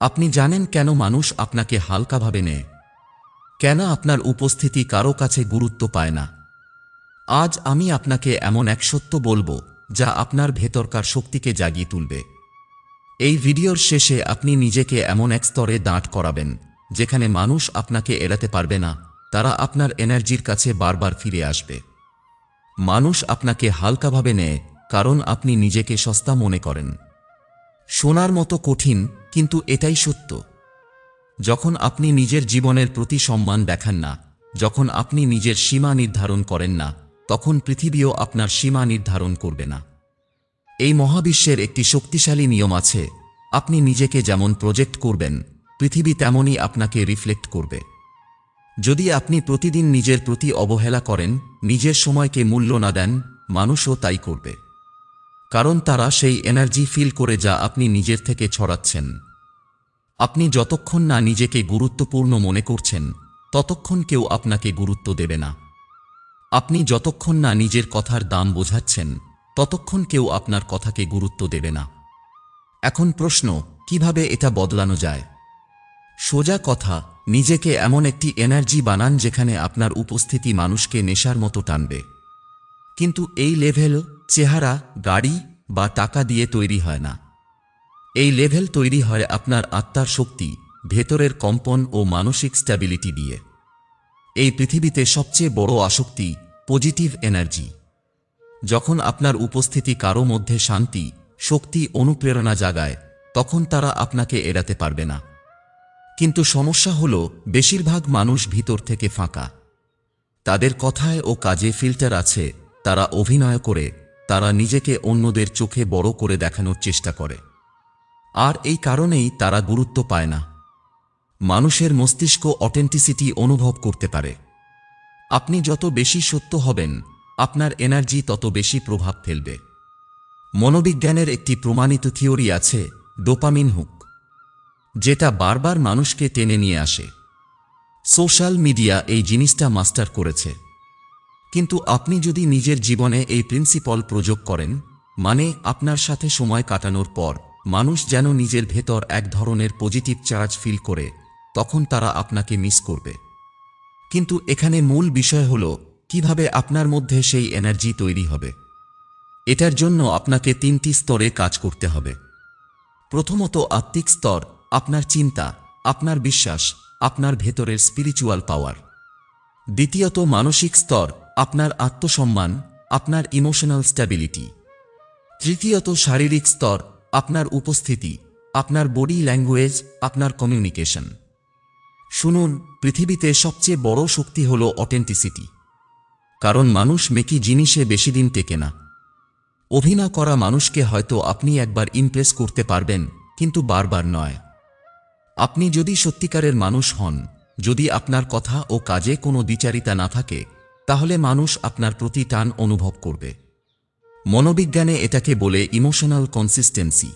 আপনি জানেন কেন মানুষ আপনাকে হালকাভাবে নেয়? কেন আপনার উপস্থিতি কারও কাছে গুরুত্ব পায় না? আজ আমি আপনাকে এমন এক সত্য বলব, যা আপনার ভেতরকার শক্তিকে জাগিয়ে তুলবে। এই ভিডিওর শেষে আপনি নিজেকে এমন এক স্তরে দাঁড় করাবেন, যেখানে মানুষ আপনাকে এড়াতে পারবে না, তারা আপনার এনার্জির কাছে বারবার ফিরে আসবে। মানুষ আপনাকে হালকাভাবে নেয়, কারণ আপনি নিজেকে সস্তা মনে করেন। শোনার মতো কঠিন, কিন্তু এটাই সত্য। যখন আপনি নিজের জীবনের প্রতি সম্মান দেখান না, যখন আপনি নিজের সীমা নির্ধারণ করেন না, তখন পৃথিবীও আপনার সীমা নির্ধারণ করবে না। এই মহাবিশ্বের একটি শক্তিশালী নিয়ম আছে, আপনি নিজেকে যেমন প্রজেক্ট করবেন, পৃথিবী তেমনই আপনাকে রিফ্লেক্ট করবে। যদি আপনি প্রতিদিন নিজের প্রতি অবহেলা করেন, নিজের সময়কে মূল্য না দেন, মানুষও তাই করবে। কারণ তারা সেই এনার্জি ফিল করে যা আপনি নিজের থেকে ছড়াচ্ছেন। আপনি যতক্ষণ না নিজেকে গুরুত্বপূর্ণ মনে করছেন, ততক্ষণ কেউ আপনাকে গুরুত্ব দেবে না। আপনি যতক্ষণ না নিজের কথার দাম বোঝাচ্ছেন, ততক্ষণ কেউ আপনার কথাকে গুরুত্ব দেবে না। এখন প্রশ্ন, কীভাবে এটা বদলানো যায়? সোজা কথা, নিজেকে এমন একটি এনার্জি বানান যেখানে আপনার উপস্থিতি মানুষকে নেশার মতো টানবে। কিন্তু এই লেভেল চেহারা, গাড়ি বা টাকা দিয়ে তৈরি হয় না। এই লেভেল তৈরি হয় আপনার আত্মার শক্তি, ভেতরের কম্পন ও মানসিক স্ট্যাবিলিটি দিয়ে। এই পৃথিবীতে সবচেয়ে বড় আসক্তি পজিটিভ এনার্জি। যখন আপনার উপস্থিতি কারও মধ্যে শান্তি, শক্তি, অনুপ্রেরণা জাগায়, তখন তারা আপনাকে এড়াতে পারবে না। কিন্তু সমস্যা হল, বেশিরভাগ মানুষ ভিতর থেকে ফাঁকা। তাদের কথায় ও কাজে ফিল্টার আছে, তারা অভিনয় করে তারা নিজেকে অন্যদের চোখে বড় করে দেখানোর চেষ্টা করে। আর এই কারণেই তারা গুরুত্ব পায় না। মানুষের মস্তিষ্ক অথেন্টিসিটি অনুভব করতে পারে। আপনি যত বেশি সত্য হবেন, আপনার এনার্জি তত বেশি প্রভাব ফেলবে। মনোবিজ্ঞানের একটি প্রমাণিত থিওরি আছে, ডোপামিন হুক, যেটা বারবার মানুষকে টেনে নিয়ে আসে। সোশ্যাল মিডিয়া এই জিনিসটা মাস্টার করেছে। কিন্তু আপনি যদি নিজের জীবনে এই প্রিন্সিপল প্রয়োগ করেন মানে আপনার সাথে সময় কাটানোর পর মানুষ যেন নিজের ভেতর এক ধরনের পজিটিভ চার্জ ফিল করে, তখন তারা আপনাকে মিস করবে। কিন্তু এখানে মূল বিষয় হল, কীভাবে আপনার মধ্যে সেই এনার্জি তৈরি হবে। এটার জন্য আপনাকে তিনটি স্তরে কাজ করতে হবে। প্রথমত আত্মিক স্তর, আপনার চিন্তা, আপনার বিশ্বাস, আপনার ভেতরের স্পিরিচুয়াল পাওয়ার দ্বিতীয়ত মানসিক স্তর আপনার আত্মসম্মান, আপনার ইমোশনাল স্ট্যাবিলিটি তৃতীয়ত, শারীরিক স্তর, আপনার উপস্থিতি, আপনার বডি ল্যাঙ্গুয়েজ আপনার কমিউনিকেশন শুনুন, পৃথিবীতে সবচেয়ে বড় শক্তি হল অথেন্টিসিটি কারণ মানুষ মেকি জিনিসে বেশি দিন টেকে না। অভিনয় করা মানুষকে হয়তো আপনি একবার ইমপ্রেস করতে পারবেন, কিন্তু বারবার নয়। আপনি যদি সত্যিকারের মানুষ হন, যদি আপনার কথা ও কাজে কোনো দ্বিচারিতা না থাকে তাহলে মানুষ আপনার প্রতি টান অনুভব করবে। মনোবিজ্ঞানে এটাকে বলে ইমোশনাল কনসিস্টেন্সি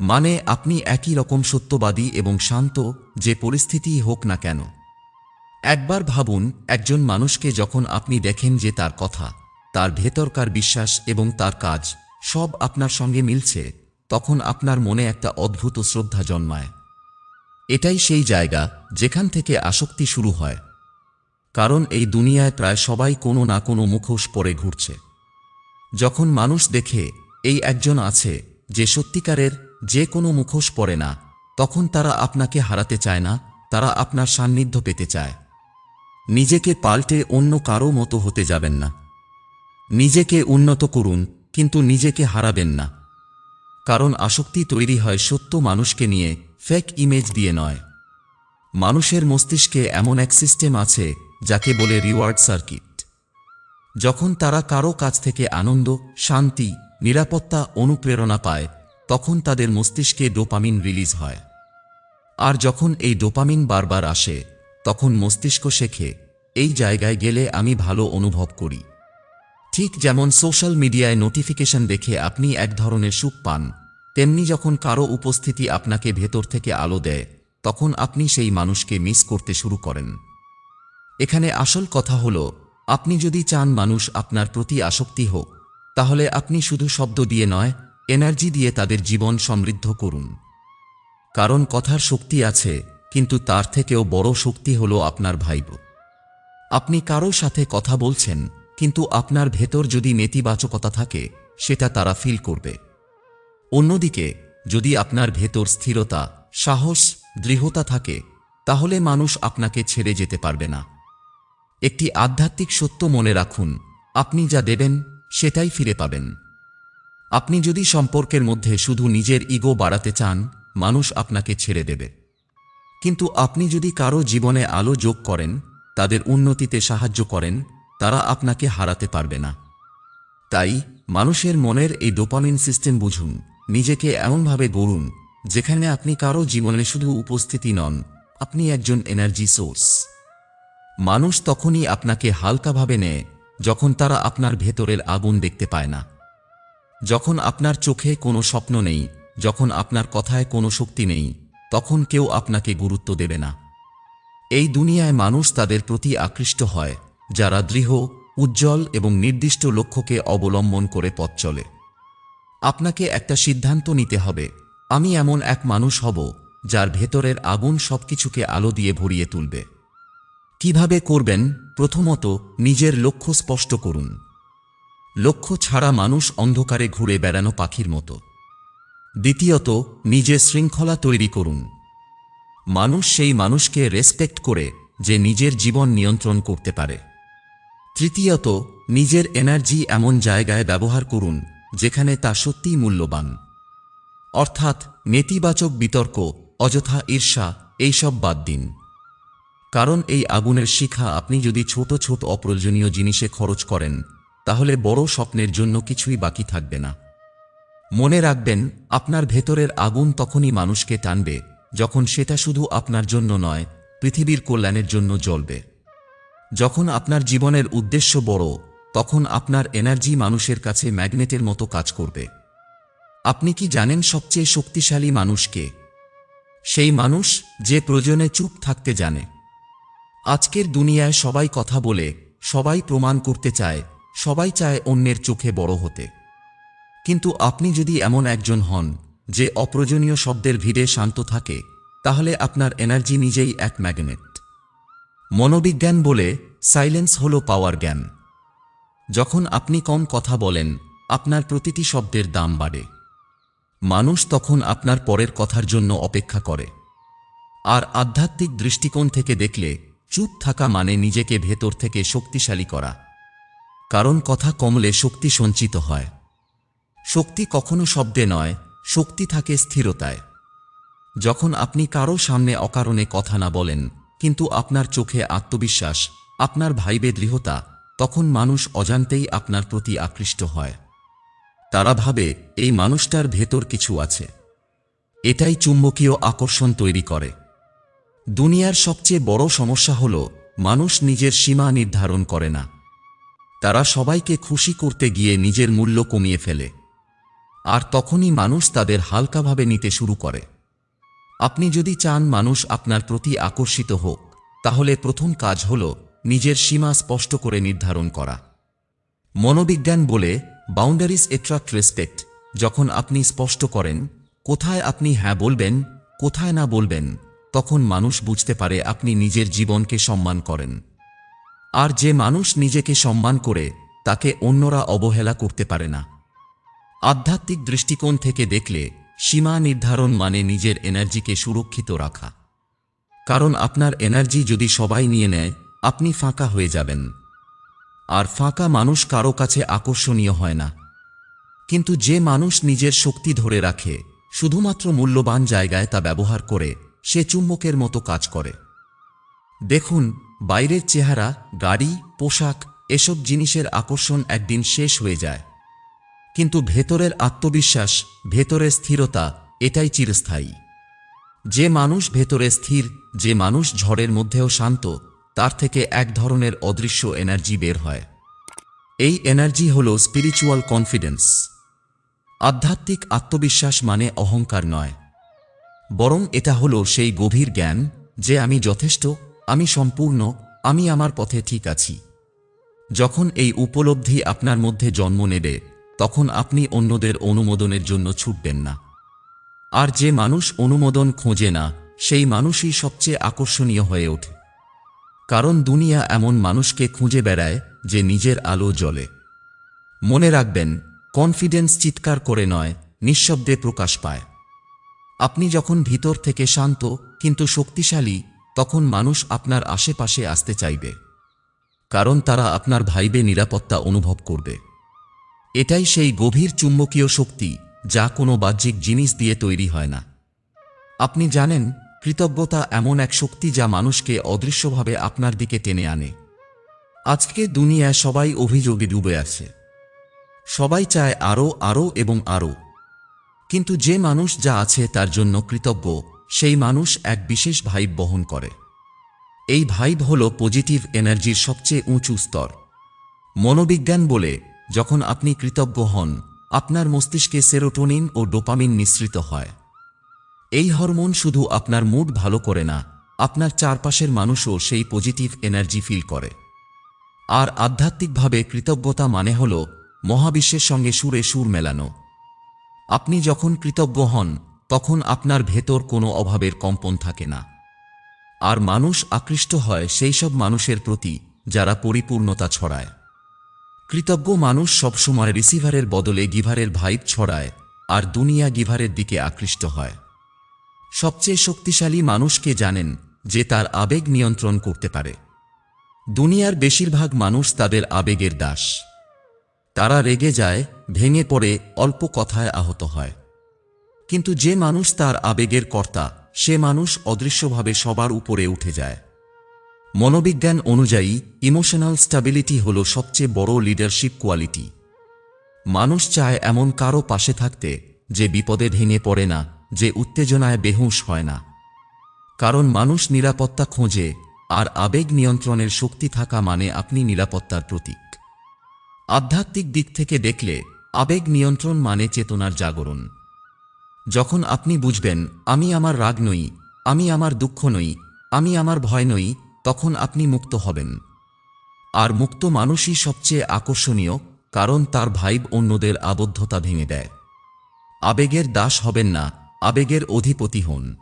মানে আপনি একই রকম সত্যবাদী এবং শান্ত যে পরিস্থিতিই হোক না কেন। একবার ভাবুন, একজন মানুষকে যখন আপনি দেখেন যে তার কথা, তার ভেতরকার বিশ্বাস এবং তার কাজ সব আপনার সঙ্গে মিলছে, তখন আপনার মনে একটা অদ্ভুত শ্রদ্ধা জন্মায়। এটাই সেই জায়গা যেখান থেকে আসক্তি শুরু হয়। কারণ এই দুনিয়ায় প্রায় সবাই কোনো না কোনো মুখোশ পরে ঘুরছে। যখন মানুষ দেখে এই একজন আছে যে সত্যিকারের যে কোনো মুখোশ পরে না, তখন তারা আপনাকে হারাতে চায় না, তারা আপনার সান্নিধ্য পেতে চায়। নিজেকে পাল্টে অন্য কারও মতো হতে যাবেন না। নিজেকে উন্নত করুন, কিন্তু নিজেকে হারাবেন না। কারণ আসক্তি তৈরি হয় সত্য মানুষকে নিয়ে ফেক ইমেজ দিয়ে নয়। মানুষের মস্তিষ্কে এমন এক সিস্টেম আছে যাকে বলে রিওয়ার্ড সার্কিট। যখন তারা কারও কাছ থেকে আনন্দ, শান্তি, নিরাপত্তা, অনুপ্রেরণা পায়, তখন তাদের মস্তিষ্কে ডোপামিন রিলিজ হয়। আর যখন এই ডোপামিন বারবার আসে, তখন মস্তিষ্ক শেখে, এই জায়গায় গেলে আমি ভালো অনুভব করি। ঠিক যেমন সোশ্যাল মিডিয়ায় নোটিফিকেশন দেখে আপনি এক ধরনের সুখ পান, তেমনি যখন কারও উপস্থিতি আপনাকে ভেতর থেকে আলো দেয়, তখন আপনি সেই মানুষকে মিস করতে শুরু করেন। এখানে আসল কথা হল, আপনি যদি চান মানুষ আপনার প্রতি আসক্তি হোক, তাহলে আপনি শুধু শব্দ দিয়ে নয়, এনার্জি দিয়ে তাদের জীবন সমৃদ্ধ করুন। কারণ কথার শক্তি আছে, কিন্তু তার থেকেও বড় শক্তি হল আপনার ভাইব। আপনি কারও সাথে কথা বলছেন, কিন্তু আপনার ভেতর যদি নেতিবাচকতা থাকে, সেটা তারা ফিল করবে। অন্যদিকে, যদি আপনার ভেতর স্থিরতা, সাহস, দৃঢ়তা থাকে, তাহলে মানুষ আপনাকে ছেড়ে যেতে পারবে না। একটি আধ্যাত্মিক সত্য মনে রাখুন, আপনি যা দেবেন, সেটাই ফিরে পাবেন। আপনি যদি সম্পর্কের মধ্যে শুধু নিজের ইগো বাড়াতে চান, মানুষ আপনাকে ছেড়ে দেবে। কিন্তু আপনি যদি কারও জীবনে আলো যোগ করেন, তাদের উন্নতিতে সাহায্য করেন, তারা আপনাকে হারাতে পারবে না। তাই মানুষের মনের এই ডোপামিন সিস্টেম বুঝুন, নিজেকে এমনভাবে গড়ুন, যেখানে আপনি কারও জীবনে শুধু উপস্থিতি নন, আপনি একজন এনার্জি সোর্স মানুষ তখনই আপনাকে হালকাভাবে নেয়, যখন তারা আপনার ভেতরের আগুন দেখতে পায় না। যখন আপনার চোখে কোনো স্বপ্ন নেই, যখন আপনার কথায় কোনো শক্তি নেই, তখন কেউ আপনাকে গুরুত্ব দেবে না। এই দুনিয়ায় মানুষ তাদের প্রতি আকৃষ্ট হয়, যারা দৃঢ়, উজ্জ্বল এবং নির্দিষ্ট লক্ষ্যকে অবলম্বন করে পথ চলে। আপনাকে একটা সিদ্ধান্ত নিতে হবে, আমি এমন এক মানুষ হব, যার ভেতরের আগুন সবকিছুকে আলো দিয়ে ভরিয়ে তুলবে। কীভাবে করবেন? প্রথমত নিজের লক্ষ্য স্পষ্ট করুন। লক্ষ্য ছাড়া মানুষ অন্ধকারে ঘুরে বেড়ানো পাখির মতো। দ্বিতীয়ত নিজের শৃঙ্খলা তৈরি করুন। মানুষ সেই মানুষকে রেসপেক্ট করে যে নিজের জীবন নিয়ন্ত্রণ করতে পারে। তৃতীয়ত, নিজের এনার্জি এমন জায়গায় ব্যবহার করুন যেখানে তা সত্যিই মূল্যবান। অর্থাৎ নেতিবাচক বিতর্ক, অযথা ঈর্ষা, এইসব বাদ দিন। কারণ এই আগুনের শিখা আপনি যদি ছোট ছোট অপ্রয়োজনীয় জিনিসে খরচ করেন, তাহলে বড় স্বপ্নের জন্য কিছুই বাকি থাকবে না। মনে রাখবেন, আপনার ভেতরের আগুন তখনই মানুষকে টানবে, যখন সেটা শুধু আপনার জন্য নয়, পৃথিবীর কল্যাণের জন্য জ্বলবে। যখন আপনার জীবনের উদ্দেশ্য বড়, তখন আপনার এনার্জি মানুষের কাছে ম্যাগনেটের মতো কাজ করবে। আপনি কি জানেন সবচেয়ে শক্তিশালী মানুষকে সেই মানুষ যে প্রয়োজনে চুপ থাকতে জানে। আজকের দুনিয়ায় সবাই কথা বলে, সবাই প্রমাণ করতে চায়, সবাই চায় অন্যের চোখে বড় হতে। কিন্তু আপনি যদি এমন একজন হন, যে অপ্রয়োজনীয় শব্দের ভিড়ে শান্ত থাকে, তাহলে আপনার এনার্জি নিজেই এক ম্যাগনেট। মনোবিজ্ঞান বলে, সাইলেন্স হল পাওয়ার জ্ঞান। যখন আপনি কম কথা বলেন, আপনার প্রতিটি শব্দের দাম বাড়ে। মানুষ তখন আপনার পরের কথার জন্য অপেক্ষা করে। আর আধ্যাত্মিক দৃষ্টিকোণ থেকে দেখলে চুপ থাকা মানে নিজেকে ভেতর থেকে শক্তিশালী করা। কারণ কথা কমলে শক্তি সঞ্চিত হয়। শক্তি কখনো শব্দে নয়, শক্তি থাকে স্থিরতায়। যখন আপনি কারও সামনে অকারণে কথা না বলেন, কিন্তু আপনার চোখে আত্মবিশ্বাস, আপনার ভাইবে দৃঢ়তা, তখন মানুষ অজান্তেই আপনার প্রতি আকৃষ্ট হয়। তারা ভাবে, এই মানুষটার ভেতর কিছু আছে। এটাই চুম্বকীয় আকর্ষণ তৈরি করে। দুনিয়ার সবচেয়ে বড় সমস্যা হল, মানুষ নিজের সীমা নির্ধারণ করে না। তারা সবাইকে খুশি করতে গিয়ে নিজের মূল্য কমিয়ে ফেলে। আর তখনই মানুষ তাদের হালকাভাবে নিতে শুরু করে। আপনি যদি চান মানুষ আপনার প্রতি আকর্ষিত হোক, তাহলে প্রথম কাজ হল নিজের সীমা স্পষ্ট করে নির্ধারণ করা। মনোবিজ্ঞান বলে বাউন্ডারিজ এট্রাক্ট রেসপেক্ট যখন আপনি স্পষ্ট করেন, কোথায় আপনি হ্যাঁ বলবেন, কোথায় না বলবেন? তখন মানুষ বুঝতে পারে আপনি নিজের জীবনকে সম্মান করেন। আর যে মানুষ নিজেকে সম্মান করে, তাকে অন্যরা অবহেলা করতে পারে না। আধ্যাত্মিক দৃষ্টিকোণ থেকে দেখলে, সীমা নির্ধারণ মানে নিজের এনার্জিকে সুরক্ষিত রাখা। কারণ আপনার এনার্জি যদি সবাই নিয়ে নেয়, আপনি ফাঁকা হয়ে যাবেন। আর ফাঁকা মানুষ কারও কাছে আকর্ষণীয় হয় না। কিন্তু যে মানুষ নিজের শক্তি ধরে রাখে, শুধুমাত্র মূল্যবান জায়গায় তা ব্যবহার করে সে চুম্বকের মতো কাজ করে। দেখুন, বাইরের চেহারা, গাড়ি, পোশাক, এসব জিনিসের আকর্ষণ একদিন শেষ হয়ে যায়। কিন্তু ভেতরের আত্মবিশ্বাস, ভেতরের স্থিরতা, এটাই চিরস্থায়ী। যে মানুষ ভেতরে স্থির, যে মানুষ ঝড়ের মধ্যেও শান্ত, তার থেকে এক ধরনের অদৃশ্য এনার্জি বের হয়। এই এনার্জি হল স্পিরিচুয়াল কনফিডেন্স। আধ্যাত্মিক আত্মবিশ্বাস মানে অহংকার নয়। বরং এটা হলো সেই গভীর জ্ঞান যে আমি যথেষ্ট, আমি সম্পূর্ণ, আমি আমার পথে ঠিক আছি। যখন এই উপলব্ধি আপনার মধ্যে জন্ম নেবে, তখন আপনি অন্যদের অনুমোদনের জন্য ছুটবেন না। আর যে মানুষ অনুমোদন খোঁজে না, সেই মানুষই সবচেয়ে আকর্ষণীয় হয়ে ওঠে। কারণ দুনিয়া এমন মানুষকে খুঁজে বেড়ায় যে নিজের আলো জ্বলে। মনে রাখবেন, কনফিডেন্স চিৎকার করে নয়, নিঃশব্দে প্রকাশ পায়। আপনি যখন ভিতর থেকে শান্ত, কিন্তু শক্তিশালী, তখন মানুষ আপনার আশেপাশে আসতে চাইবে। কারণ তারা আপনার ভাইবে নিরাপত্তা অনুভব করবে। এটাই সেই গভীর চুম্বকীয় শক্তি, যা কোনো বাহ্যিক জিনিস দিয়ে তৈরি হয় না। আপনি জানেন, কৃতজ্ঞতা এমন এক শক্তি যা মানুষকে অদৃশ্যভাবে আপনার দিকে টেনে আনে। আজকে দুনিয়ায় সবাই অভিযোগে ডুবে আছে। সবাই চায় আরও আরও এবং আরও কিন্তু যে মানুষ যা আছে তার জন্য কৃতজ্ঞ, সেই মানুষ এক বিশেষ ভাইব বহন করে। এই ভাইব হল পজিটিভ এনার্জির সবচেয়ে উঁচু স্তর। মনোবিজ্ঞান বলে, যখন আপনি কৃতজ্ঞ হন, আপনার মস্তিষ্কে সেরোটোনিন ও ডোপামিন নিঃসৃত হয়। এই হরমোন শুধু আপনার মুড ভালো করে না, আপনার চারপাশের মানুষও সেই পজিটিভ এনার্জি ফিল করে। আর আধ্যাত্মিকভাবে কৃতজ্ঞতা মানে হল, মহাবিশ্বের সঙ্গে সুরে সুর মেলানো। আপনি যখন কৃতজ্ঞ হন, তখন আপনার ভেতর কোনো অভাবের কম্পন থাকে না। আর মানুষ আকৃষ্ট হয় সেই সব মানুষের প্রতি যারা পরিপূর্ণতা ছড়ায়। কৃতজ্ঞ মানুষ সবসময় রিসিভারের বদলে গিভারের ভাইব ছড়ায় আর দুনিয়া গিভারের দিকে আকৃষ্ট হয়। সবচেয়ে শক্তিশালী মানুষকে জানেন যে তার আবেগ নিয়ন্ত্রণ করতে পারে। দুনিয়ার বেশিরভাগ মানুষ তাদের আবেগের দাস। তারা রেগে যায় ভেঙে পড়ে অল্প কথায় আহত হয়। কিন্তু যে মানুষ তার আবেগের কর্তা, সে মানুষ অদৃশ্যভাবে সবার উপরে উঠে যায়। মনোবিজ্ঞান অনুযায়ী ইমোশনাল স্টাবিলিটি হল সবচেয়ে বড় লিডারশিপ কোয়ালিটি মানুষ চায় এমন কারও পাশে থাকতে, যে বিপদে ভেঙে পড়ে না, যে উত্তেজনায় বেহুশ হয় না। কারণ মানুষ নিরাপত্তা খোঁজে, আর আবেগ নিয়ন্ত্রণের শক্তি থাকা মানে আপনি নিরাপত্তার প্রতীক। আধ্যাত্মিক দিক থেকে দেখলে আবেগ নিয়ন্ত্রণ মানে চেতনার জাগরণ। যখন আপনি বুঝবেন, আমি আমার রাগ নই, আমি আমার দুঃখ নই, আমি আমার ভয় নই, তখন আপনি মুক্ত হবেন। আর মুক্ত মানুষই সবচেয়ে আকর্ষণীয়, কারণ তার ভাইব অন্যদের আবদ্ধতা ভেঙে দেয়। আবেগের দাস হবেন না, আবেগের অধিপতি হন।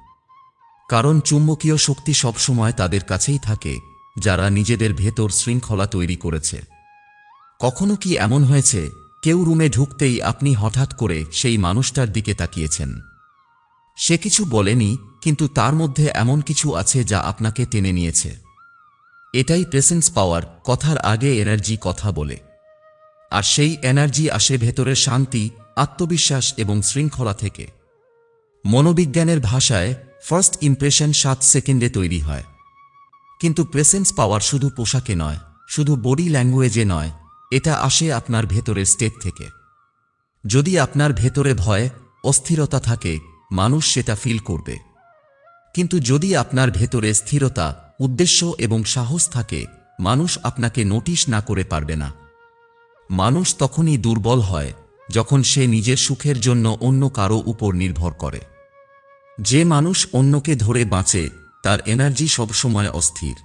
কারণ চুম্বকীয় শক্তি সবসময় তাদের কাছেই থাকে, যারা নিজেদের ভেতর শৃঙ্খলা তৈরি করেছে। কখনো কি এমন হয়েছে? কেউ রুমে ঢুকতেই আপনি হঠাৎ করে সেই মানুষটার দিকে তাকিয়েছেন। সে কিছু বলেনি, কিন্তু তার মধ্যে এমন কিছু আছে যা আপনাকে টেনে নিয়েছে। এটাই প্রেসেন্স পাওয়ার কথার আগে এনার্জি কথা বলে। আর সেই এনার্জি আসে ভেতরের শান্তি, আত্মবিশ্বাস এবং শৃঙ্খলা থেকে। মনোবিজ্ঞানের ভাষায় ফার্স্ট ইমপ্রেশন সাত সেকেন্ডে তৈরি হয়। কিন্তু প্রেসেন্স পাওয়ার শুধু পোশাকে নয়, শুধু বডি ল্যাঙ্গুয়েজে নয় এটা আসে আপনার ভেতরের স্টেট থেকে। যদি আপনার ভেতরে ভয়, অস্থিরতা থাকে, মানুষ সেটা ফিল করবে। কিন্তু যদি আপনার ভেতরে স্থিরতা, উদ্দেশ্য এবং সাহস থাকে, মানুষ আপনাকে নোটিশ না করে পারবে না। মানুষ তখনই দুর্বল হয়, যখন সে নিজের সুখের জন্য অন্য কারও উপর নির্ভর করে। যে মানুষ অন্যকে ধরে বাঁচে, তার এনার্জি সবসময় অস্থির।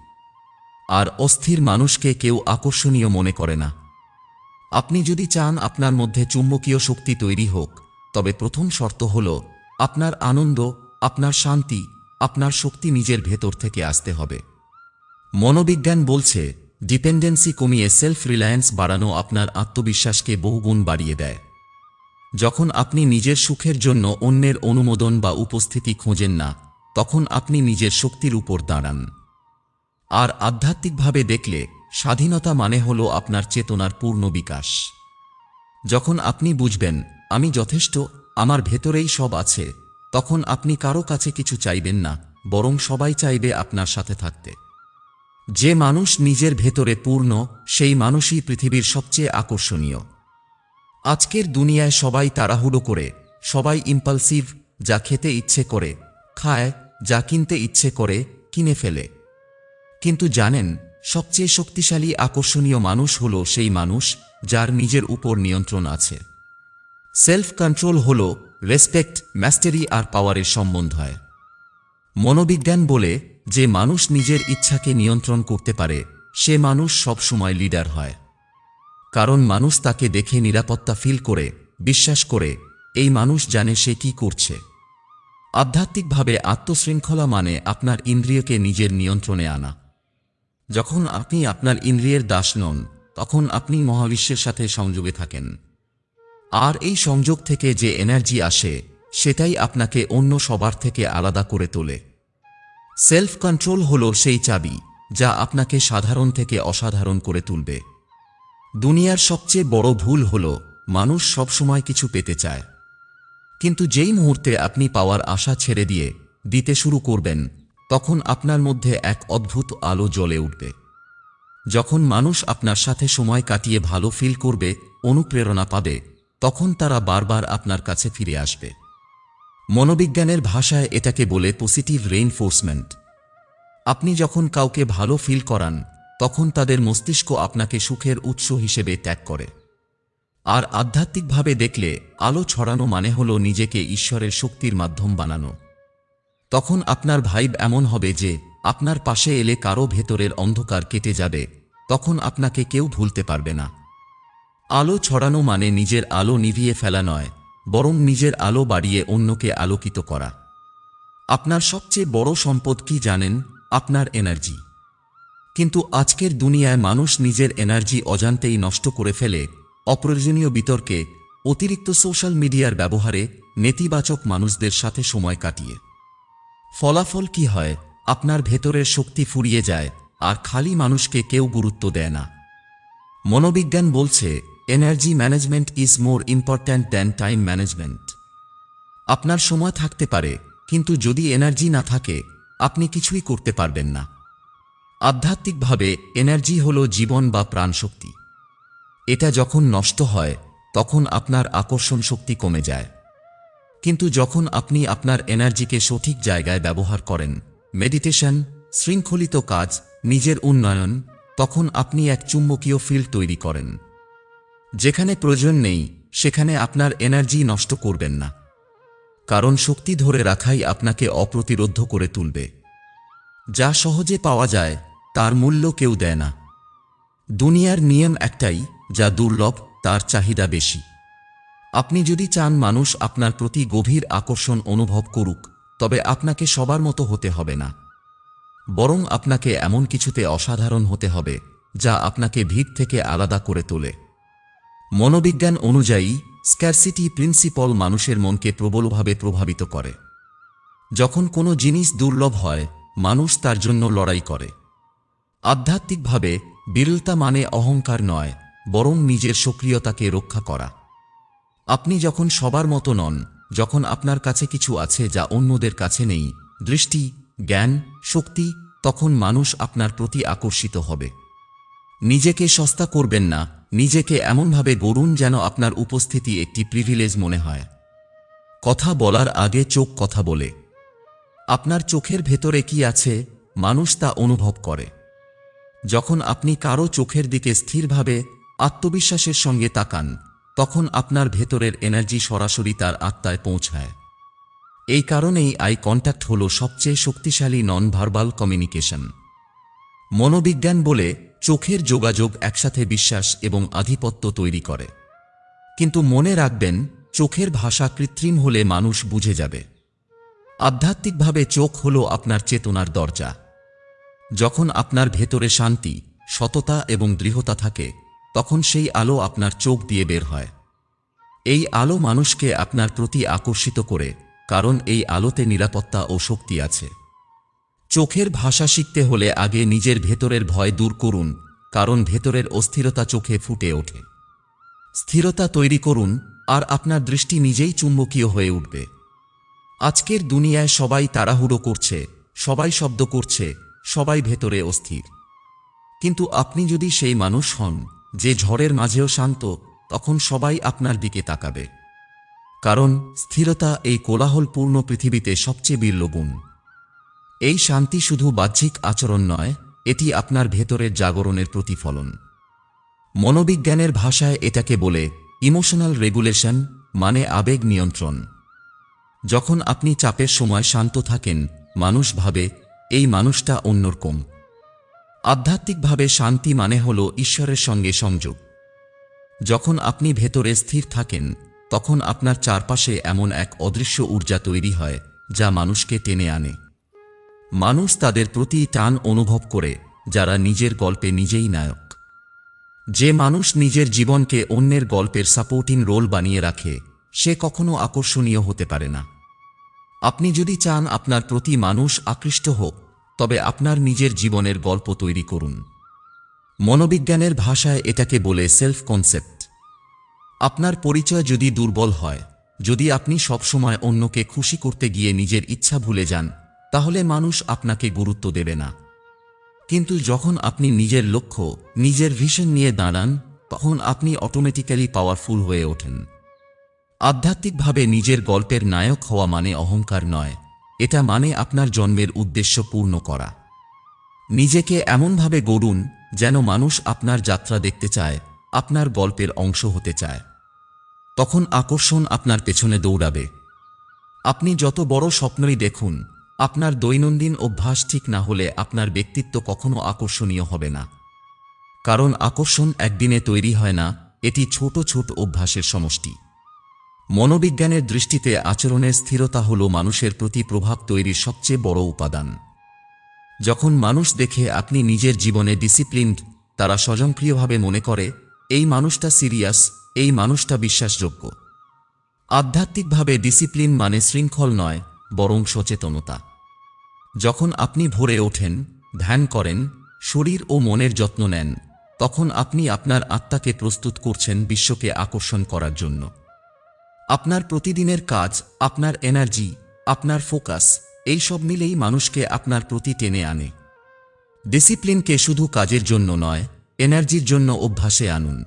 আর অস্থির মানুষকে কেউ আকর্ষণীয় মনে করে না। আপনি যদি চান আপনার মধ্যে চুম্বকীয় শক্তি তৈরি হোক, তবে প্রথম শর্ত হল আপনার আনন্দ, আপনার শান্তি, আপনার শক্তি নিজের ভেতর থেকে আসতে হবে। মনোবিজ্ঞান বলছে, ডিপেন্ডেন্সি কমিয়ে সেলফ রিলায়েন্স বাড়ানো আপনার আত্মবিশ্বাসকে বহুগুণ বাড়িয়ে দেয়। যখন আপনি নিজের সুখের জন্য অন্যের অনুমোদন বা উপস্থিতি খোঁজেন না, তখন আপনি নিজের শক্তির উপর দাঁড়ান। আর আধ্যাত্মিকভাবে দেখলে স্বাধীনতা মানে হল আপনার চেতনার পূর্ণ বিকাশ। যখন আপনি বুঝবেন, আমি যথেষ্ট, আমার ভেতরেই সব আছে, তখন আপনি কারও কাছে কিছু চাইবেন না, বরং সবাই চাইবে আপনার সাথে থাকতে। যে মানুষ নিজের ভেতরে পূর্ণ, সেই মানুষই পৃথিবীর সবচেয়ে আকর্ষণীয়। আজকের দুনিয়ায় সবাই তাড়াহুড়ো করে, সবাই ইম্পালসিভ, যা খেতে ইচ্ছে করে, খায়, যা কিনতে ইচ্ছে করে, কিনে ফেলে। কিন্তু জানেন সবচেয়ে শক্তিশালী, আকর্ষণীয় মানুষ হল সেই মানুষ যার নিজের উপর নিয়ন্ত্রণ আছে। সেলফ কন্ট্রোল হল রেসপেক্ট ম্যাস্টারি আর পাওয়ারের সম্বন্ধ হয় মনোবিজ্ঞান বলে যে মানুষ নিজের ইচ্ছাকে নিয়ন্ত্রণ করতে পারে, সে মানুষ সবসময় লিডার হয়। কারণ মানুষ তাকে দেখে নিরাপত্তা ফিল করে, বিশ্বাস করে, এই মানুষ জানে সে কি করছে। আধ্যাত্মিকভাবে আত্মশৃঙ্খলা মানে আপনার ইন্দ্রিয়কে নিজের নিয়ন্ত্রণে আনা। যখন আপনি আপনার ইন্দ্রিয়ের দাস নন, তখন আপনি মহাবিশ্বের সাথে সংযোগে থাকেন। আর এই সংযোগ থেকে যে এনার্জি আসে, সেটাই আপনাকে অন্য সবার থেকে আলাদা করে তোলে। সেলফ কন্ট্রোল হল সেই চাবি, যা আপনাকে সাধারণ থেকে অসাধারণ করে তুলবে। দুনিয়ার সবচেয়ে বড় ভুল হল, মানুষ সবসময় কিছু পেতে চায়। কিন্তু যেই মুহূর্তে আপনি পাওয়ার আশা ছেড়ে দিয়ে দিতে শুরু করবেন তখন আপনার মধ্যে এক অদ্ভুত আলো জ্বলে উঠবে। যখন মানুষ আপনার সাথে সময় কাটিয়ে ভালো ফিল করবে, অনুপ্রেরণা পাবে, তখন তারা বারবার আপনার কাছে ফিরে আসবে। মনোবিজ্ঞানের ভাষায় এটাকে বলে পজিটিভ রেইনফোর্সমেন্ট আপনি যখন কাউকে ভালো ফিল করান, তখন তাদের মস্তিষ্ক আপনাকে সুখের উৎস হিসেবে ত্যাগ করে। আর আধ্যাত্মিকভাবে দেখলে, আলো ছড়ানো মানে হল নিজেকে ঈশ্বরের শক্তির মাধ্যম বানানো। তখন আপনার ভাইব এমন হবে যে, আপনার পাশে এলে কারও ভেতরের অন্ধকার কেটে যাবে, তখন আপনাকে কেউ ভুলতে পারবে না। আলো ছড়ানো মানে নিজের আলো নিভিয়ে ফেলা নয়, বরং নিজের আলো বাড়িয়ে অন্যকে আলোকিত করা। আপনার সবচেয়ে বড় সম্পদ কি জানেন? আপনার এনার্জি। কিন্তু আজকের দুনিয়ায় মানুষ নিজের এনার্জি অজান্তেই নষ্ট করে ফেলে, অপ্রয়োজনীয় বিতর্কে, অতিরিক্ত সোশ্যাল মিডিয়ার ব্যবহারে নেতিবাচক মানুষদের সাথে সময় কাটিয়ে। ফলাফল কি হয়? আপনার ভেতরের শক্তি ফুরিয়ে যায়, আর খালি মানুষকে কেউ গুরুত্ব দেয় না। মনোবিজ্ঞান বলছে energy management is more important than time management আপনার সময় থাকতে পারে, কিন্তু যদি এনার্জি না থাকে, আপনি কিছুই করতে পারবেন না। আধ্যাত্মিকভাবে এনার্জি হল জীবন বা প্রাণশক্তি। এটা যখন নষ্ট হয়, তখন আপনার আকর্ষণ শক্তি কমে যায়। কিন্তু যখন আপনি আপনার এনার্জিকে সঠিক জায়গায় ব্যবহার করেন মেডিটেশন শৃঙ্খলিত কাজ, নিজের উন্নয়ন, তখন আপনি এক চুম্বকীয় ফিল্ড তৈরি করেন। যেখানে প্রয়োজন নেই, সেখানে আপনার এনার্জি নষ্ট করবেন না। কারণ শক্তি ধরে রাখাই আপনাকে অপ্রতিরোধ করে তুলবে। যা সহজে পাওয়া যায়, তার মূল্য কেউ দেয় না। দুনিয়ার নিয়ম একটাই, যা দুর্লভ, তার চাহিদা বেশি। আপনি যদি চান মানুষ আপনার প্রতি গভীর আকর্ষণ অনুভব করুক, তবে আপনাকে সবার মতো হতে হবে না। বরং আপনাকে এমন কিছুতে অসাধারণ হতে হবে, যা আপনাকে ভিড় থেকে আলাদা করে তোলে। মনোবিজ্ঞান অনুযায়ী স্ক্যারসিটি প্রিন্সিপল মানুষের মনকে প্রবলভাবে প্রভাবিত করে। যখন কোনো জিনিস দুর্লভ হয়, মানুষ তার জন্য লড়াই করে। আধ্যাত্মিকভাবে, বিরলতা মানে অহংকার নয়, বরং নিজের সক্রিয়তাকে রক্ষা করা। আপনি যখন সবার মতো নন, যখন আপনার কাছে কিছু আছে যা অন্যদের কাছে নেই, দৃষ্টি, জ্ঞান, শক্তি, তখন মানুষ আপনার প্রতি আকর্ষিত হবে। নিজেকে সস্তা করবেন না, নিজেকে এমনভাবে গড়ুন যেন আপনার উপস্থিতি একটি প্রিভিলেজ মনে হয়। কথা বলার আগে চোখ কথা বলে। আপনার চোখের ভেতরে কি আছে, মানুষ তা অনুভব করে। যখন আপনি কারও চোখের দিকে স্থিরভাবে, আত্মবিশ্বাসের সঙ্গে তাকান তখন আপনার ভেতরের এনার্জি সরাসরি তার আত্মায় পৌঁছায়। এই কারণেই আই কন্ট্যাক্ট হল সবচেয়ে শক্তিশালী নন ভার্বাল কমিউনিকেশন মনোবিজ্ঞান বলে চোখের যোগাযোগ একসাথে বিশ্বাস এবং আধিপত্য তৈরি করে। কিন্তু মনে রাখবেন, চোখের ভাষা কৃত্রিম হলে মানুষ বুঝে যাবে। আধ্যাত্মিকভাবে চোখ হল আপনার চেতনার দরজা। যখন আপনার ভেতরে শান্তি, সততা এবং দৃঢ়তা থাকে তখন সেই আলো আপনার চোখ দিয়ে বের হয়। এই আলো মানুষকে আপনার প্রতি আকর্ষিত করে, কারণ এই আলোতে নিরাপত্তা ও শক্তি আছে। চোখের ভাষা শিখতে হলে আগে নিজের ভেতরের ভয় দূর করুন, কারণ ভেতরের অস্থিরতা চোখে ফুটে ওঠে। স্থিরতা তৈরি করুন, আর আপনার দৃষ্টি নিজেই চুম্বকীয় হয়ে উঠবে। আজকের দুনিয়ায় সবাই তাড়াহুড়ো করছে, সবাই শব্দ করছে, সবাই ভেতরে অস্থির। কিন্তু আপনি যদি সেই মানুষ হন যে ঝড়ের মাঝেও শান্ত, তখন সবাই আপনার দিকে তাকাবে। কারণ স্থিরতা এই কোলাহলপূর্ণ পৃথিবীতে সবচেয়ে গুণ এই শান্তি শুধু বাহ্যিক আচরণ নয়, এটি আপনার ভেতরের জাগরণের প্রতিফলন। মনোবিজ্ঞানের ভাষায় এটাকে বলে ইমোশনাল রেগুলেশন মানে আবেগ নিয়ন্ত্রণ। যখন আপনি চাপের সময় শান্ত থাকেন, মানুষ ভাবে, এই মানুষটা অন্যরকম। আধ্যাত্মিকভাবে শান্তি মানে হল ঈশ্বরের সঙ্গে সংযোগ। যখন আপনি ভেতরে স্থির থাকেন, তখন আপনার চারপাশে এমন এক অদৃশ্য ঊর্জা তৈরি হয়, যা মানুষকে টেনে আনে। মানুষ তাদের প্রতি টান অনুভব করে, যারা নিজের গল্পে নিজেই নায়ক। যে মানুষ নিজের জীবনকে অন্যের গল্পের সাপোর্টিং রোল বানিয়ে রাখে, সে কখনো আকর্ষণীয় হতে পারে না। আপনি যদি চান আপনার প্রতি মানুষ আকৃষ্ট হোক তবে আপনার নিজের জীবনের গল্প তৈরি করুন। মনোবিজ্ঞানের ভাষায় এটাকে বলে সেলফ কনসেপ্ট আপনার পরিচয় যদি দুর্বল হয়, যদি আপনি সবসময় অন্যকে খুশি করতে গিয়ে নিজের ইচ্ছা ভুলে যান, তাহলে মানুষ আপনাকে গুরুত্ব দেবে না। কিন্তু যখন আপনি নিজের লক্ষ্য, নিজের ভিশন নিয়ে দাঁড়ান, তখন আপনি অটোমেটিক্যালি পাওয়ারফুল হয়ে ওঠেন। আধ্যাত্মিকভাবে নিজের গল্পের নায়ক হওয়া মানে অহংকার নয়। এটা মানে আপনার জন্মের উদ্দেশ্য পূর্ণ করা। নিজেকে এমনভাবে গড়ুন যেন মানুষ আপনার যাত্রা দেখতে চায়, আপনার গল্পের অংশ হতে চায়। তখন আকর্ষণ আপনার পেছনে দৌড়াবে। আপনি যত বড় স্বপ্নই দেখুন, আপনার দৈনন্দিন অভ্যাস ঠিক না হলে আপনার ব্যক্তিত্ব কখনো আকর্ষণীয় হবে না। কারণ আকর্ষণ একদিনে তৈরি হয় না, এটি ছোট ছোট অভ্যাসের সমষ্টি। মনোবিজ্ঞানের দৃষ্টিতে আচরণের স্থিরতা হল মানুষের প্রতি প্রভাব তৈরির সবচেয়ে বড় উপাদান। যখন মানুষ দেখে আপনি নিজের জীবনে ডিসিপ্লিনড তারা স্বয়ংক্রিয়ভাবে মনে করে, এই মানুষটা সিরিয়াস এই মানুষটা বিশ্বাসযোগ্য। আধ্যাত্মিকভাবে ডিসিপ্লিন মানে শৃঙ্খল নয়, বরং সচেতনতা। যখন আপনি ভোরে ওঠেন, ধ্যান করেন, শরীর ও মনের যত্ন নেন, তখন আপনি আপনার আত্মাকে প্রস্তুত করছেন বিশ্বকে আকর্ষণ করার জন্য। আপনার প্রতিদিনের কাজ, আপনার এনার্জি আপনার ফোকাস এই সব মিলেই মানুষকে আপনার প্রতি টেনে আনে। ডিসিপ্লিনকে শুধু কাজের জন্য নয় এনার্জির জন্য অভ্যাসে আনুন।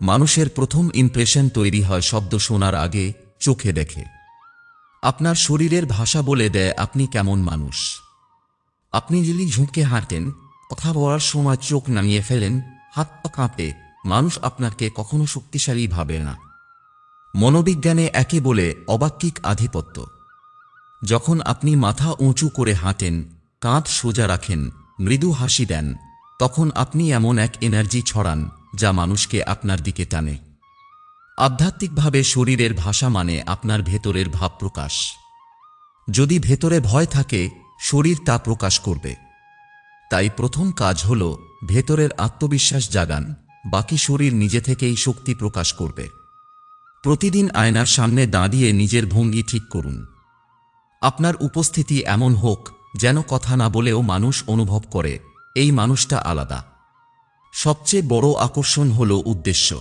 মানুষের প্রথম ইমপ্রেশন তৈরি হয় শব্দ শোনার আগে চোখে দেখে। আপনার শরীরের ভাষা বলে দেয় আপনি কেমন মানুষ। আপনি যদি ঝুঁকে হাঁটেন, কথা বলার সময় চোখ নামিয়ে ফেলেন, হাত পা কাঁপে, মানুষ আপনাকে কখনো শক্তিশালী ভাবে না। মনোবিজ্ঞানে একে বলে অবাক্যিক আধিপত্য। যখন আপনি মাথা উঁচু করে হাঁটেন, কাঁধ সোজা রাখেন, মৃদু হাসি দেন, তখন আপনি এমন এক এনার্জি ছড়ান যা মানুষকে আপনার দিকে টানে। আধ্যাত্মিকভাবে শরীরের ভাষা মানে আপনার ভেতরের ভাব প্রকাশ। যদি ভেতরে ভয় থাকে, শরীর তা প্রকাশ করবে। তাই প্রথম কাজ হল ভেতরের আত্মবিশ্বাস জাগান, বাকি শরীর নিজে থেকেই শক্তি প্রকাশ করবে। প্রতিদিন আয়নার সামনে দাঁড়িয়ে নিজের ভঙ্গি ঠিক করুন। আপনার উপস্থিতি এমন হোক যেন কথা না বলেও মানুষ অনুভব করে, এই মানুষটা আলাদা। সবচেয়ে বড় আকর্ষণ হল উদ্দেশ্য।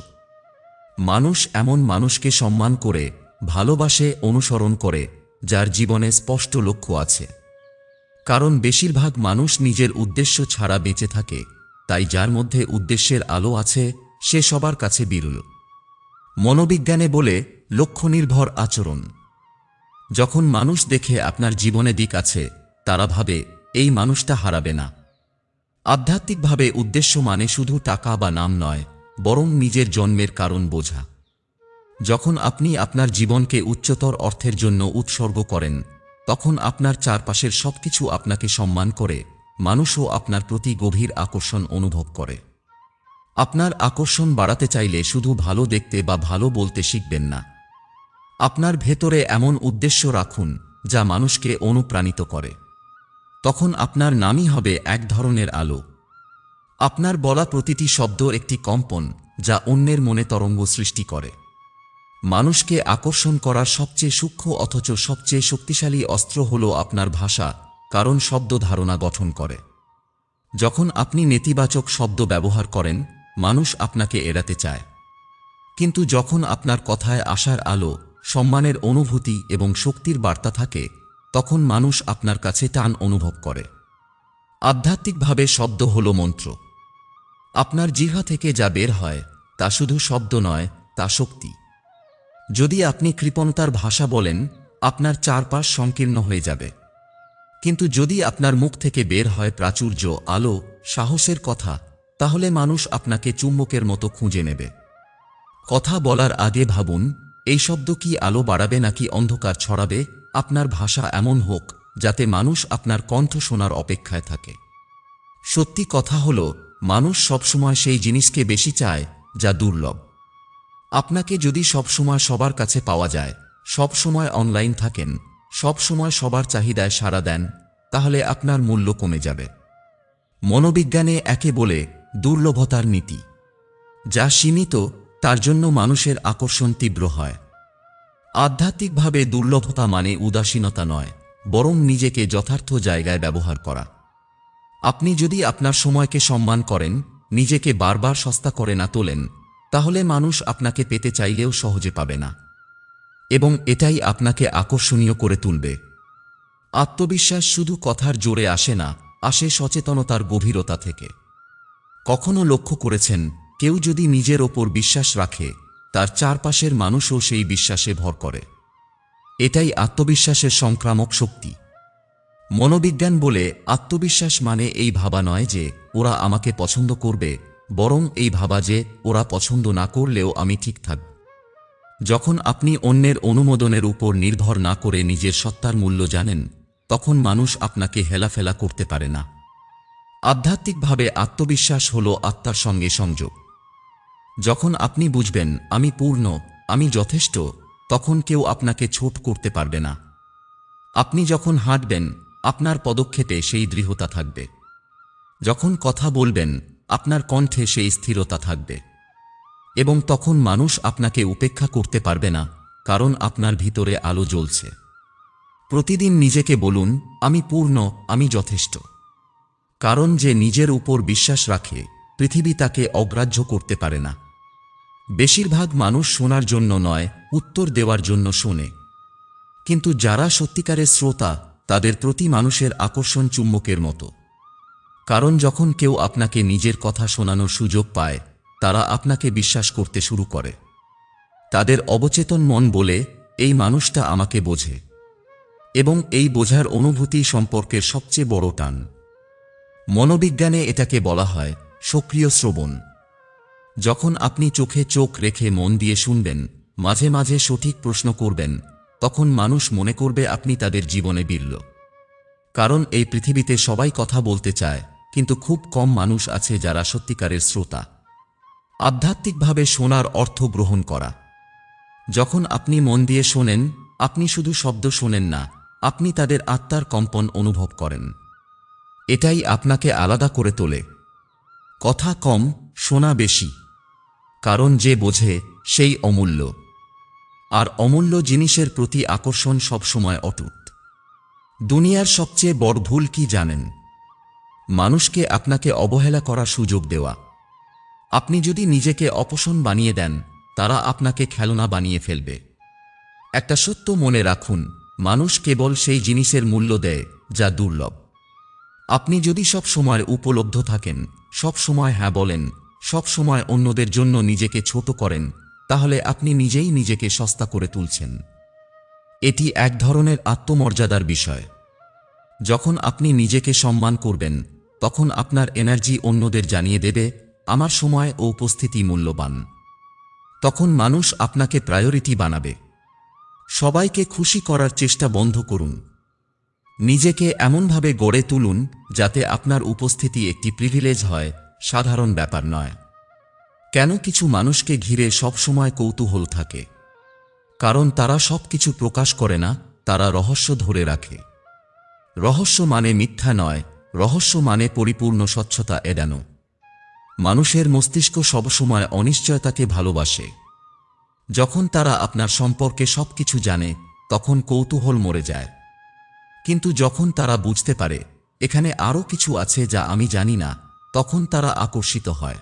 মানুষ এমন মানুষকে সম্মান করে, ভালোবাসে, অনুসরণ করে, যার জীবনে স্পষ্ট লক্ষ্য আছে। কারণ বেশিরভাগ মানুষ নিজের উদ্দেশ্য ছাড়া বেঁচে থাকে, তাই যার মধ্যে উদ্দেশ্যের আলো আছে, সে সবার কাছে বিরল মনোবিজ্ঞানে বলে লক্ষ্য নির্ভর আচরণ। যখন মানুষ দেখে আপনার জীবনে দিক আছে, তারা ভাবে, এই মানুষটা হারাবে না। আধ্যাত্মিকভাবে উদ্দেশ্য মানে শুধু টাকা বা নাম নয়, বরং নিজের জন্মের কারণ বোঝা। যখন আপনি আপনার জীবনকে উচ্চতর অর্থের জন্য উৎসর্গ করেন, তখন আপনার চারপাশের সবকিছু আপনাকে সম্মান করে, মানুষও আপনার প্রতি গভীর আকর্ষণ অনুভব করে। আপনার আকর্ষণ বাড়াতে চাইলে শুধু ভালো দেখতে বা ভালো বলতে শিখবেন না। আপনার ভেতরে এমন উদ্দেশ্য রাখুন, যা মানুষকে অনুপ্রাণিত করে। তখন আপনার নামই হবে এক ধরনের আলো। আপনার বলা প্রতিটি শব্দ একটি কম্পন, যা অন্যের মনে তরঙ্গ সৃষ্টি করে। মানুষকে আকর্ষণ করার সবচেয়ে সূক্ষ্ম অথচ সবচেয়ে শক্তিশালী অস্ত্র হল আপনার ভাষা, কারণ শব্দ ধারণা গঠন করে। যখন আপনি নেতিবাচক শব্দ ব্যবহার করেন মানুষ আপনাকে এড়াতে চায়। কিন্তু যখন আপনার কথায় আসার আলো, সম্মানের অনুভূতি এবং শক্তির বার্তা থাকে, তখন মানুষ আপনার কাছে টান অনুভব করে। আধ্যাত্মিকভাবে শব্দ হল মন্ত্র। আপনার জিহা থেকে যা বের হয়, তা শুধু শব্দ নয়, তা শক্তি। যদি আপনি কৃপণতার ভাষা বলেন, আপনার চারপাশ সংকীর্ণ হয়ে যাবে। কিন্তু যদি আপনার মুখ থেকে বের হয় প্রাচুর্য, আলো, সাহসের কথা তাহলে মানুষ আপনাকে চুম্বকের মতো খুঁজে নেবে। কথা বলার আগে ভাবুন, এই শব্দ কি আলো বাড়াবে নাকি অন্ধকার ছড়াবে? আপনার ভাষা এমন হোক, যাতে মানুষ আপনার কণ্ঠ শোনার অপেক্ষায় থাকে। সত্যি কথা হল, মানুষ সবসময় সেই জিনিসকে বেশি চায়, যা দুর্লভ। আপনাকে যদি সবসময় সবার কাছে পাওয়া যায় সব সময় অনলাইন থাকেন সব সময় সবার চাহিদায় সাড়া দেন, তাহলে আপনার মূল্য কমে যাবে। মনোবিজ্ঞানে একে বলে দুর্লভতার নীতি। যা সীমিত, তার জন্য মানুষের আকর্ষণ তীব্র হয়। আধ্যাত্মিকভাবে দুর্লভতা মানে উদাসীনতা নয়, বরং নিজেকে যথার্থ জায়গায় ব্যবহার করা। আপনি যদি আপনার সময়কে সম্মান করেন, নিজেকে বারবার সস্তা করে না তোলেন, তাহলে মানুষ আপনাকে পেতে চাইলেও সহজে পাবে না। এবং এটাই আপনাকে আকর্ষণীয় করে তুলবে। আত্মবিশ্বাস শুধু কথার জোরে আসে না, আসে সচেতনতার গভীরতা থেকে। কখনো লক্ষ্য করেছেন, কেউ যদি নিজের ওপর বিশ্বাস রাখে, তার চারপাশের মানুষও সেই বিশ্বাসে ভর করে। এটাই আত্মবিশ্বাসের সংক্রামক শক্তি। মনোবিজ্ঞান বলে, আত্মবিশ্বাস মানে এই ভাবা নয় যে, ওরা আমাকে পছন্দ করবে, বরং এই ভাবা যে, ওরা পছন্দ না করলেও আমি ঠিক থাকব। যখন আপনি অন্যের অনুমোদনের উপর নির্ভর না করে নিজের সত্তার মূল্য জানেন, তখন মানুষ আপনাকে হেলাফেলা করতে পারে না। আধ্যাত্মিকভাবে আত্মবিশ্বাস হল আত্মার সঙ্গে সংযোগ। যখন আপনি বুঝবেন, আমি পূর্ণ, আমি যথেষ্ট, তখন কেউ আপনাকে ছোট করতে পারবে না। আপনি যখন হাঁটবেন, আপনার পদক্ষেপে সেই দৃঢ়তা থাকবে। যখন কথা বলবেন, আপনার কণ্ঠে সেই স্থিরতা থাকবে। এবং তখন মানুষ আপনাকে উপেক্ষা করতে পারবে না, কারণ আপনার ভিতরে আলো জ্বলছে। প্রতিদিন নিজেকে বলুন, আমি পূর্ণ, আমি যথেষ্ট। কারণ যে নিজের উপর বিশ্বাস রাখে, পৃথিবী তাকে অগ্রাহ্য করতে পারে না। বেশিরভাগ মানুষ শোনার জন্য নয়, উত্তর দেওয়ার জন্য শোনে। কিন্তু যারা সত্যিকারের শ্রোতা, তাদের প্রতি মানুষের আকর্ষণ চুম্বকের মতো। কারণ যখন কেউ আপনাকে নিজের কথা শোনানোর সুযোগ পায়, তারা আপনাকে বিশ্বাস করতে শুরু করে। তাদের অবচেতন মন বলে, এই মানুষটা আমাকে বোঝে। এবং এই বোঝার অনুভূতি সম্পর্কের সবচেয়ে বড় টান। মনোবিজ্ঞানে এটাকে বলা হয় সক্রিয় শ্রবণ। যখন আপনি চোখে চোখ রেখে মন দিয়ে শুনবেন, মাঝে মাঝে সঠিক প্রশ্ন করবেন, তখন মানুষ মনে করবে আপনি তাদের জীবনে বিরল। কারণ এই পৃথিবীতে সবাই কথা বলতে চায়, কিন্তু খুব কম মানুষ আছে যারা সত্যিকারের শ্রোতা। আধ্যাত্মিকভাবে শোনার অর্থ গ্রহণ করা। যখন আপনি মন দিয়ে শোনেন, আপনি শুধু শব্দ শোনেন না, আপনি তাদের আত্মার কম্পন অনুভব করেন। এটাই আপনাকে আলাদা করে তোলে। কথা কম, শোনা বেশি। কারণ যে বোঝে, সেই অমূল্য। আর অমূল্য জিনিসের প্রতি আকর্ষণ সবসময় অটুট। দুনিয়ার সবচেয়ে বড় ভুল কি জানেন? মানুষকে আপনাকে অবহেলা করার সুযোগ দেওয়া। আপনি যদি নিজেকে অপশন বানিয়ে দেন, তারা আপনাকে খেলনা বানিয়ে ফেলবে। একটা সত্য মনে রাখুন, মানুষ কেবল সেই জিনিসের মূল্য দেয়, যা দুর্লভ। আপনি যদি সব সময় উপলব্ধ থাকেন, সব সময় হ্যাঁ বলেন, সব সময় অন্যদের জন্য নিজেকে ছোট করেন, তাহলে আপনি নিজেই নিজেকে সস্তা করে তুলছেন। এটি এক ধরনের আত্মমর্যাদার বিষয়। যখন আপনি নিজেকে সম্মান করবেন, তখন আপনার এনার্জি অন্যদের জানিয়ে দেবে, আমার সময় ও উপস্থিতি মূল্যবান। তখন মানুষ আপনাকে প্রায়োরিটি বানাবে। সবাইকে খুশি করার চেষ্টা বন্ধ করুন। নিজেকে এমনভাবে গড়ে তুলুন যাতে আপনার উপস্থিতি একটি প্রিভিলেজ হয়, সাধারণ ব্যাপার নয়। কেন কিছু মানুষকে ঘিরে সবসময় কৌতূহল থাকে? কারণ তারা সব কিছু প্রকাশ করে না, তারা রহস্য ধরে রাখে। রহস্য মানে মিথ্যা নয়, রহস্য মানে পরিপূর্ণ স্বচ্ছতা এড়ানো। মানুষের মস্তিষ্ক সবসময় অনিশ্চয়তাকে ভালোবাসে। যখন তারা আপনার সম্পর্কে সবকিছু জানে, তখন কৌতূহল মরে যায়। কিন্তু যখন তারা বুঝতে পারে, এখানে আরও কিছু আছে যা আমি জানি না, তখন তারা আকর্ষিত হয়।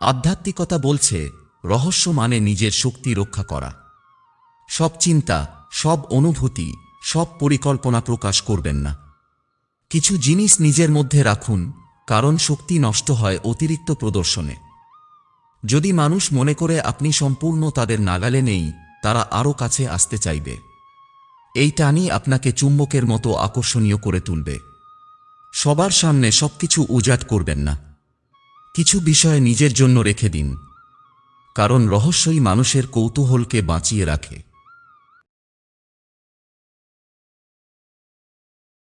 আধ্যাত্মিকতা বলছে, রহস্য মানে নিজের শক্তি রক্ষা করা। সব চিন্তা, সব অনুভূতি, সব পরিকল্পনা প্রকাশ করবেন না। কিছু জিনিস নিজের মধ্যে রাখুন, কারণ শক্তি নষ্ট হয় অতিরিক্ত প্রদর্শনে। যদি মানুষ মনে করে আপনি সম্পূর্ণ তাদের নাগালে নেই, তারা আরও কাছে আসতে চাইবে। এই টানই আপনাকে চুম্বকের মতো আকর্ষণীয় করে তুলবে। সবার সামনে সবকিছু উজাট করবেন না। কিছু বিষয় নিজের জন্য রেখে দিন। কারণ রহস্যই মানুষের কৌতূহলকে বাঁচিয়ে রাখে।